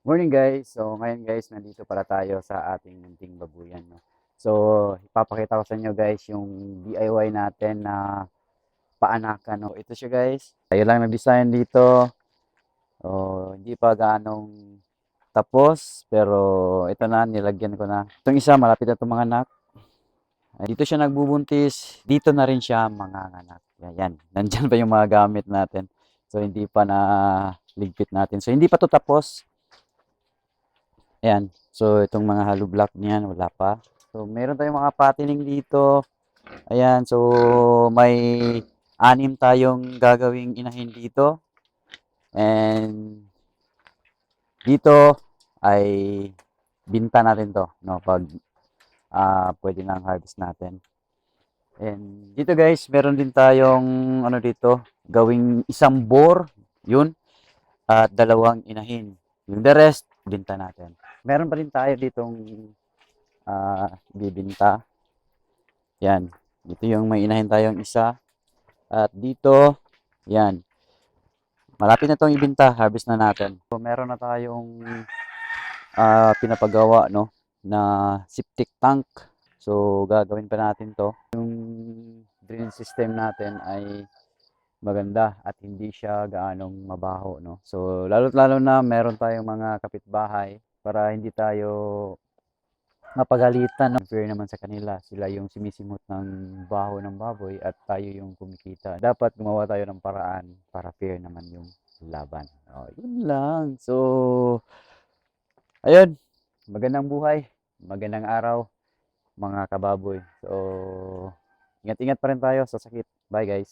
Morning guys. So ngayon guys, nandito pala tayo sa ating munting babuyan. No? So ipapakita ko sa inyo guys yung DIY natin na paanakan. No? Ito siya guys. Tayo lang nag-design dito. Oh, hindi pa ganong tapos pero ito na nilagyan ko na. Itong isa malapit na itong mga anak. Dito siya nagbubuntis. Dito na rin siya mga anak. Yan. Nandyan pa yung mga gamit natin. So hindi pa na ligpit natin. So hindi pa to tapos. Ayan. So, itong mga hollow block niyan, wala pa. So, meron tayong mga patining dito. Ayan. So, may anim tayong gagawing inahin dito. And, dito ay binta natin to, no? Pag ah pwede nang harvest natin. And, dito guys, meron din tayong, ano dito, gawing isang bore, yun, at dalawang inahin. Yung the rest, binta natin. Meron pa rin tayo ditong ah bibinta. Yan. Dito yung may inahin tayong isa. At dito, yan. Malapit na itong ibinta. Harvest na natin. So, meron na tayong ah pinapagawa, no? Na septic tank. So, gagawin pa natin to. Yung drain system natin ay maganda at hindi siya gaanong mabaho, no? So, lalo't lalo na meron tayong mga kapitbahay para hindi tayo mapagalitan, no? Fair naman sa kanila. Sila yung sumisimot ng baho ng baboy at tayo yung kumikita. Dapat gumawa tayo ng paraan para fair naman yung laban. Oh, yun lang. So, ayun. Magandang buhay. Magandang araw, mga kababoy. So, ingat-ingat pa rin tayo sa sakit. Bye guys.